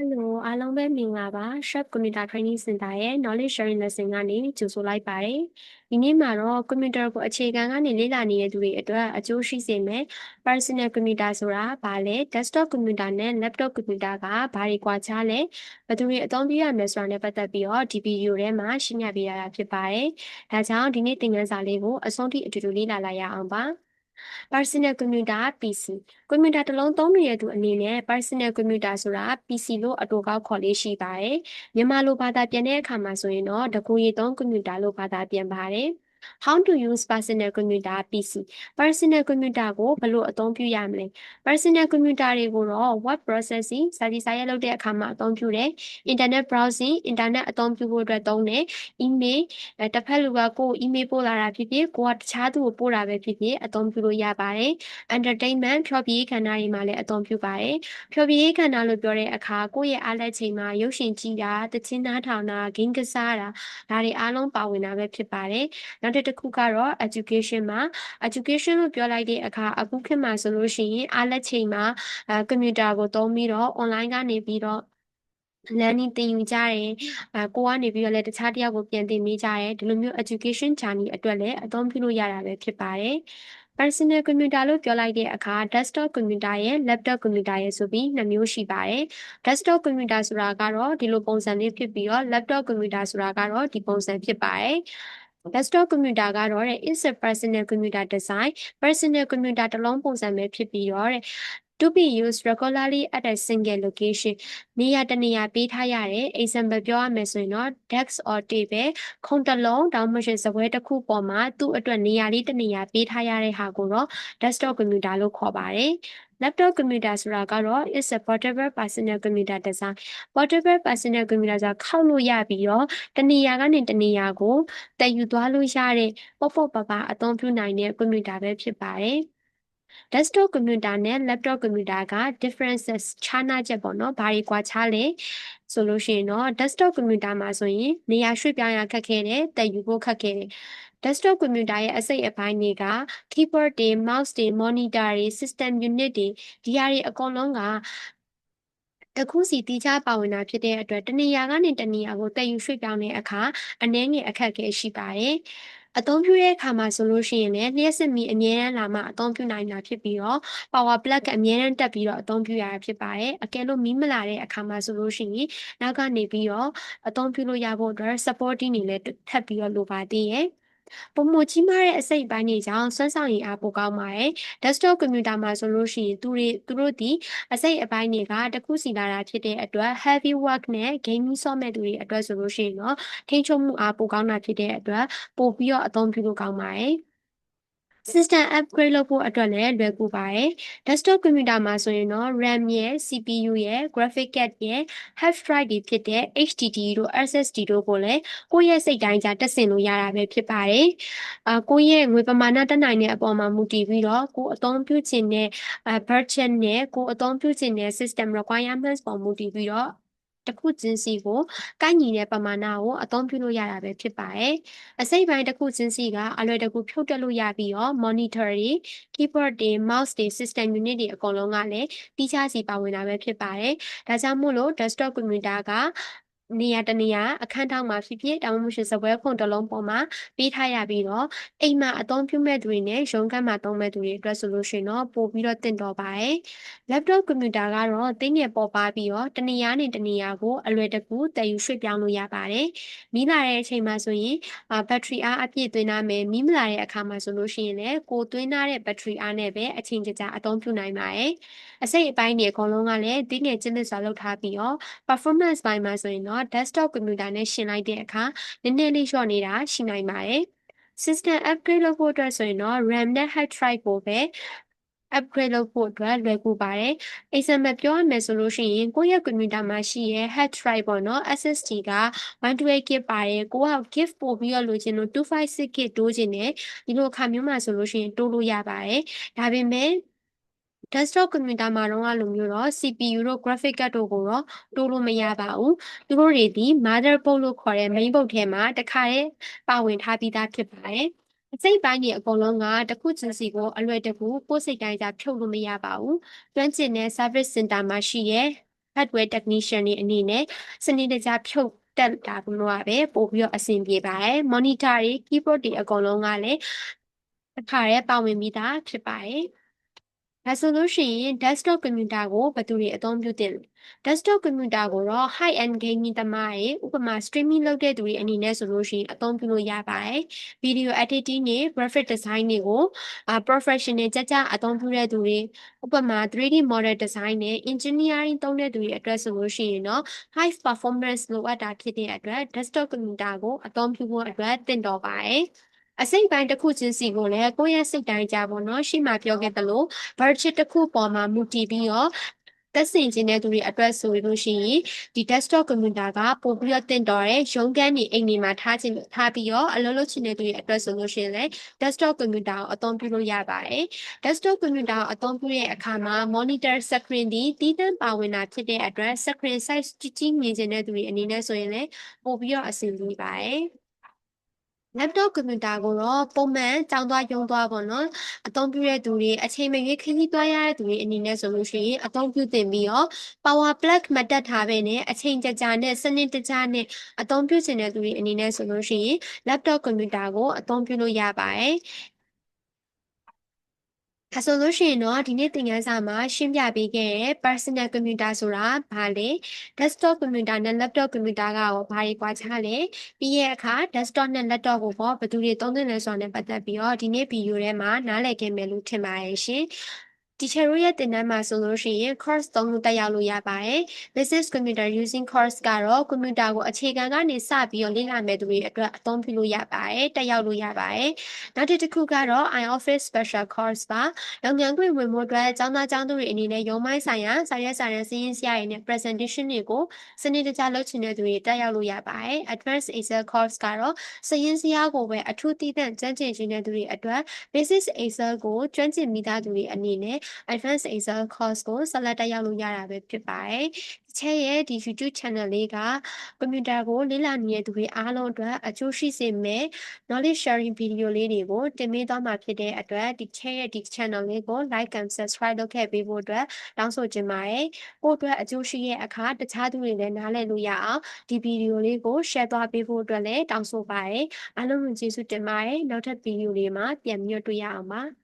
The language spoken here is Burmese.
Hello အားလုံးပဲမင်္ဂလာပါ Chef Computer Training Center ရဲ့ Knowledge Sharing Lesson ကနေကြိုဆိုလိုက်ပါတယ်။ဒီနေ့မှာတော့ Computer ကိုအခြေခံကနေလေ့လာနေတဲ့သူတွေအတွက်အကျိုးရှိစေမယ် Personal Computer ဆိုတာဘာလဲ Desktop Computer နဲ့ Laptop Computer ကဘာတွေကွာခြားလဲဘယ်သူတွေအသုံးပြုရမလဲဆိုတာနဲ့ပတ်သက်ပြီးတော့ဒီဗီဒီယိုထဲမှာရှင်းပြပေးရတာဖြစ်ပါတယ်။ဒါကြောင့်ဒီနေ့သင်ခန်းစာလေးကိုအဆုံးထိအတူတူလေ့လာလိုက်ရအောင်ပါ။ personal computer PC ကွန်ပျူတာတစ်လုံးသုံးနေတဲ့သူအနေနဲ့ personal computer ဆိုတာ PC လို့အတူကောက်ခေါ်လေးရှိပါတယ်မြန်မာလိုဘာသာပြန်တဲ့အခါမှာဆိုရင်တော့တကူရီသုံးကွန်ပျူတာလို့ဘာသာပြန်ပါတယ် how to use personal computer PC personal computer ကိုဘယ်လိုအသုံးပြုရမလဲ personal computer တွေကိုတော့ web processing စာကြည့်စာရေးလုပ်တဲ့အခါမှာအသုံးပြုတယ် internet browsing internet အသုံးပြုဖို့အတွက်သုံးတယ် email အဲတစ်ဖက်လူကကိုယ် email ပို့လာတာဖြစ်ဖြစ်ကိုကတခြားသူကိုပို့တာပဲဖြစ်ဖြစ်အသုံးပြုလို့ရပါတယ် entertainment ဖျော်ဖြေရေးခန္ဓာတွေမှာလည်းအသုံးပြုပါတယ်ဖျော်ဖြေရေးခန္ဓာလို့ပြောတဲ့အခါကိုယ့်ရဲ့အားလက်ချိန်မှာရုပ်ရှင်ကြည့်တာတခြင်းနားထောင်တာ game ကစားတာဒါတွေအားလုံးပါဝင်တာပဲဖြစ်ပါတယ်နောက်တစ်ခုကတော့ education မှာ education လို့ပြောလိုက်တဲ့အခါအခုခေတ်မှာဆိုလို့ရှိရင်အားလက်ချိန်မှာအဲကွန်ပျူတာကိုသုံးပြီးတော့ online ကနေပြီးတော့ learning သင်ယူကြတယ်အဲကိုကနေပြီးတော့လည်းတခြားတစ်ယောက်ကိုပြန်သင်ပေးကြတယ်ဒီလိုမျိုး education journey အတွက်လည်းအသုံးပြုလို့ရတာပဲဖြစ်ပါတယ် personal computer လို့ပြောလိုက်တဲ့အခါ desktop computer ရဲ့ laptop computer ရဲ့ဆိုပြီးနှစ်မျိုးရှိပါတယ် desktop computer ဆိုတာကတော့ဒီလိုပုံစံလေးဖြစ်ပြီးတော့ laptop computer ဆိုတာကတော့ဒီပုံစံဖြစ်ပါတယ် desktop computer ကတော့တဲ့ is a personal computer design personal computer တစ်လုံးပုံစံပဲဖြစ်ပြီးတော့တဲ့ to be used regularly at a single location နေရာတနေရာပေးထားရတယ် example ပြောရမယ်ဆိုရင်တော့ desk or table ခုံတစ်လုံးတောင်မှရှင်စပွဲတစ်ခုပေါ်မှာသူ့အတွက်နေရာလေးတနေရာပေးထားရတဲ့ဟာကိုတော့ desktop computer လို့ခေါ်ပါတယ် laptop computer ဆိုတာကတော့ is a portable personal computer design portable personal computer ဆိုတာခောက်လို့ရပြီးတော့တနေရာကနေတနေရာကိုတည်ယူသွားလို့ရတဲ့ပေါ့ပေါ့ပါပါအသုံးပြုနိုင်တဲ့ computer ပဲဖြစ်ပါတယ် desktop computer နဲ့ laptop computer က differences ခြားနားချက်ပေါ့နော်ဘာတွေကွာခြားလဲဆိုလို့ရှိရင်တော့ desktop computer မှာဆိုရင်နေရာရွှေ့ပြောင်းရခက်ခဲတယ်တည်ယူဖို့ခက်ခဲတယ် desktop computer ရဲ့အစိတ်အပိုင်းတွေက keyboard တွေ mouse တွေ monitor တွေ system unit တွေဒီဟာတွေအကုန်လုံးကတခုစီတီးခြားပါဝင်တာဖြစ်တဲ့အတွက်တနေရာကနေတနေရာကိုတည်ယူရွှေ့ပြောင်းတဲ့အခါအနည်းငယ်အခက်အခဲရှိပါတယ်။ အသုံးပြုတဲ့အခါမှာဆိုလို့ရှိရင်လည်းလျှက်စစ်မီအမြဲတမ်းလာမှအသုံးပြုနိုင်တာဖြစ်ပြီးတော့ power plug ကအမြဲတမ်းတက်ပြီးတော့အသုံးပြုရတာဖြစ်ပါတယ်အကယ်လို့မီးမလာတဲ့အခါမှာဆိုလို့ရှိရင်နောက်ကနေပြီးတော့အသုံးပြုလို့ရဖို့အတွက် supporting တွေလည်းထပ်ပြီးတော့လိုပါသေးရဲ့ ပုံမကြီးမားတဲ့အစိတ်ပိုင်းတွေကြောင့်စွမ်းဆောင်ရည်အားပိုကောင်းပါတယ်။ desktop computer မှာဆိုလို့ရှိရင်သူတွေသူတို့ဒီအစိတ်အပိုင်းတွေကတခုစီလာတာဖြစ်တဲ့အတွက် heavy work နဲ့ gaming ဆော့မဲ့သူတွေအတွက်ဆိုလို့ရှိရင်တော့ထိန်းချုပ်မှုအားပိုကောင်းတာဖြစ်တဲ့အတွက်ပို့ပြီးတော့အသုံးပြုလို့ကောင်းပါတယ်။ system upgrade လုပ်ဖို့အတွက်လည်းလွယ်ကူပါတယ် desktop computer မှာဆိုရင်တော့ RAM ရဲ့ CPU ရဲ့ graphic card ရဲ့ hard drive တွေဖြစ်တဲ့ HDD တို့ SSD တို့ကိုလည်းကိုယ့်ရဲ့စိတ်တိုင်းကြတက်ဆင်လို့ရတာပဲဖြစ်ပါတယ်အာကိုယ့်ရဲ့ငွေပမာဏတက်နိုင်တဲ့အပေါ်မှာမူတည်ပြီးတော့ကိုယ်အသုံးပြုခြင်းတဲ့ budget နဲ့ကိုယ်အသုံးပြုခြင်းတဲ့ system requirements ပေါ်မူတည်ပြီးတော့ တစ်ခုချင်းစီကိုကိုက်ညီတဲ့ပမာဏကိုအသုံးပြုလို့ရတာပဲဖြစ်ပါတယ်။အစိတ်ပိုင်းတစ်ခုချင်းစီကအလွယ်တကူဖြုတ်တက်လို့ရပြီးတော့ monitor တွေ keyboard တွေ mouse တွေ system unit တွေအကုန်လုံးကလည်းတိကျစီပါဝင်တာပဲဖြစ်ပါတယ်။ဒါကြောင့်မို့လို့ desktop computer က နေရာတနေရာအခန်းထောက်မှာဖြစ်ဖြစ်တောင်မှရှင်စပွဲခုံတစ်လုံးပေါ်မှာပေးထားရပြီးတော့အိမ်မှာအသုံးပြုမဲ့သူတွေနဲ့ရုံးခန်းမှာသုံးမဲ့သူတွေအတွက်ဆိုလို့ရှိရင်တော့ပို့ပြီးတော့တင့်တော်ပါတယ် laptop computer ကတော့တင်းငယ်ပေါ်ပါပြီးတော့တနေရာနဲ့တနေရာကိုအလွယ်တကူတည်ယူရွှေ့ပြောင်းလို့ရပါတယ်မိလာတဲ့အချိန်မှာဆိုရင်ဘက်ထရီအားအပြည့်သွင်းထားမယ်မိမလာတဲ့အခါမှာဆိုလို့ရှိရင်လည်းကိုသွင်းထားတဲ့ဘက်ထရီအားနဲ့ပဲအချိန်ကြာအသုံးပြုနိုင်ပါတယ်အစိတ်အပိုင်းတွေအကုန်လုံးကလည်းတင်းငယ်ကျင်းသစ်စွာလုပ်ထားပြီးတော့ performance ပိုင်းမှာဆိုရင်တော့ desktop computer နဲ့ရှင်းလိုက်တဲ့အခါနည်းနည်းလေးလျှော့နေတာရှိနိုင်ပါတယ် system upgrade လုပ်ဖို့အတွက်ဆိုရင်တော့ RAM နဲ့ hard drive ကိုပဲ upgrade လုပ်ဖို့အတွက်လွယ်ကူပါတယ်။ example ပြောရမယ်ဆိုလို့ရှိရင်ကိုယ့်ရဲ့ computer မှာရှိရဲ့ hard drive ပေါ့နော် SSD က 128GB ပါတယ်ကိုက give ပို့ပြီးတော့လိုချင်လို့ 256GB တိုးချင်တယ်ဒီလိုအခါမျိုးမှာဆိုလို့ရှိရင်တိုးလို့ရပါတယ်။ဒါပေမဲ့ desktop computer မှာတော့အလိုမျိုးတော့ CPU တို့ graphic card တို့ကိုတော့တိုးလို့မရပါဘူး။သူတို့တွေဒီ motherboard လို့ခေါ်တဲ့ main board ထဲမှာတခါတည်းပါဝင်ထားပြီးသားဖြစ်ပါတယ်။အစိတ်ပိုင်းတွေအကုန်လုံးကတခုချင်းစီကိုအလွယ်တကူကိုယ်စိတ်တိုင်းကြဖြုတ်လို့မရပါဘူး။ကျွမ်းကျင်တဲ့ service center မှာရှိရဲ့ hardware technician တွေအနေနဲ့စနစ်တကျဖြုတ်တက်တာကမှပဲပို့ပြီးတော့အဆင်ပြေပါတယ် monitor တွေ keyboard တွေအကုန်လုံးကလည်းတစ်ခါတည်းပါဝင်ပြီးသားဖြစ်ပါတယ် ဒါဆိုလို့ရှိရင် desktop computer ကိုဘယ်သူတွေအသုံးပြုသင့်လဲ desktop computer ကိုတော့ high end gaming သမားတွေဥပမာ streaming လုပ်တဲ့သူတွေအနေနဲ့ဆိုလို့ရှိရင်အသုံးပြုလို့ရပါတယ် video editing နဲ့ graphic design တွေကို professional ကြကြအသုံးပြုတဲ့သူတွေဥပမာ 3D model design နဲ့ engineering သုံးတဲ့သူတွေအတွက်ဆိုလို့ရှိရင်တော့ high performance လိုအပ်တာဖြစ်တဲ့အတွက် desktop computer ကိုအသုံးပြုဖို့အတွက်သင့်တော်ပါတယ် အစိတ်ပိုင်းတစ်ခုချင်းစီကိုလည်းကိုယ့်ရဲ့စိတ်တိုင်းကြပါတော့ရှေ့မှာပြောခဲ့သလို budget တစ်ခုပေါ်မှာမူတည်ပြီးတော့တက်ဆင်ခြင်းတဲ့သူတွေအတွက်ဆိုလို့ရှိရင်ဒီ desktop computer ကပို့ပြီးတော့တင်တော်တဲ့ရုံးခန်းနေအိမ်နေမှာထားခြင်းထားပြီးတော့အလုပ်လုပ်ချင်တဲ့သူတွေအတွက်ဆိုလို့ရှိရင်လည်း desktop computer ကိုအသုံးပြုလို့ရပါတယ် desktop computer ကိုအသုံးပြုတဲ့အခါမှာ monitor screen ဒီတည်တံ့ပါဝင်တာဖြစ်တဲ့အတွက် screen size ကြီးကြီးမြင်ခြင်းတဲ့သူတွေအနေနဲ့ဆိုရင်လည်းပို့ပြီးတော့အဆင်ပြေပါတယ် laptop computer ကိုတော့ပုံမှန်ကျောင်းသွားရုံးသွားပေါ့နော်အသုံးပြုတဲ့သူတွေအချိန်မရွေးခရီးသွားရတဲ့သူတွေအနေနဲ့ဆိုလို့ရှိရင်အသုံးပြုသင့်ပြီးတော့ power plug မတက်ထားဘဲနဲ့အချိန်ကြကြာနဲ့စနစ်တကျနဲ့အသုံးပြုခြင်းတဲ့သူတွေအနေနဲ့ဆိုလို့ရှိရင် laptop computer ကိုအသုံးပြုလို့ရပါတယ် ဒါဆိုလို့ရှိရင်တော့ဒီနေ့သင်ခန်းစာမှာရှင်းပြပေးခဲ့တဲ့ personal computer ဆိုတာဘာလဲ desktop computer နဲ့ laptop computer ကရောဘာတွေကွာခြားလဲပြီးရဲ့အခါ desktop နဲ့ laptop ကိုပေါ့ဘယ်သူတွေသုံးသင့်လဲဆိုတာနဲ့ပတ်သက်ပြီးတော့ဒီနေ့ဗီဒီယိုထဲမှာနားလည်ခဲ့မယ်လို့ထင်ပါတယ်ရှင်။ teacher တို့ရဲ့သင်တန်းမှာဆိုလို့ရှိရင် course 3ခုတက်ရောက်လို့ရပါတယ် business computer using course ကတော့ computer ကိုအခြေခံကနေစပြီးတော့လေ့လာမယ်သူတွေအတွက်အသုံးပြုလို့ရပါတယ်တက်ရောက်လို့ရပါတယ်နောက်တစ်ခုကတော့ iOffice special course ပါလုပ်ငန်းခွင်ဝင်မှုအတွက်ကျောင်းသားကျောင်းသူတွေအနေနဲ့ရုံးမိုင်းဆိုင်ရာစာရွက်စာတမ်းစီးရင်စရာတွေနဲ့ presentation တွေကိုစနစ်တကျလုပ်ချင်တဲ့သူတွေတက်ရောက်လို့ရပါတယ် advanced excel course ကတော့စရင်းစရာကိုပဲအထူးတည်တဲ့ကျွမ်းကျင်ခြင်းတဲ့သူတွေအတွက် basic excel ကိုကျွမ်းကျင်မိသားသူတွေအနေနဲ့ Advanced Excel course ကိုဆက်လက်တက်ရောက်လို့ရတာပဲဖြစ်ပါတယ်။ချက်ရဲ့ဒီ YouTube channel လေးကကွန်ပျူတာကိုလေ့လာနေတဲ့သူတွေအားလုံးအတွက်အကျိုးရှိစေမယ့် knowledge sharing video လေးတွေကိုတင်ပေးသွားမှာဖြစ်တဲ့အတွက်ဒီချက်ရဲ့ဒီ channel လေးကို like and subscribe လုပ်ခဲ့ပေးဖို့အတွက်တောင်းဆိုချင်ပါတယ်။ကိုယ့်အတွက်အကျိုးရှိရဲ့အခါတခြားသူတွေလည်းနားလည်လို့ရအောင်ဒီ video လေးကို share သွားပေးဖို့အတွက်လည်းတောင်းဆိုပါတယ်။အားလုံးကိုကျေးဇူးတင်ပါတယ်။နောက်ထပ် video လေးမှာပြန်ပြီးတွေ့ရအောင်ပါ။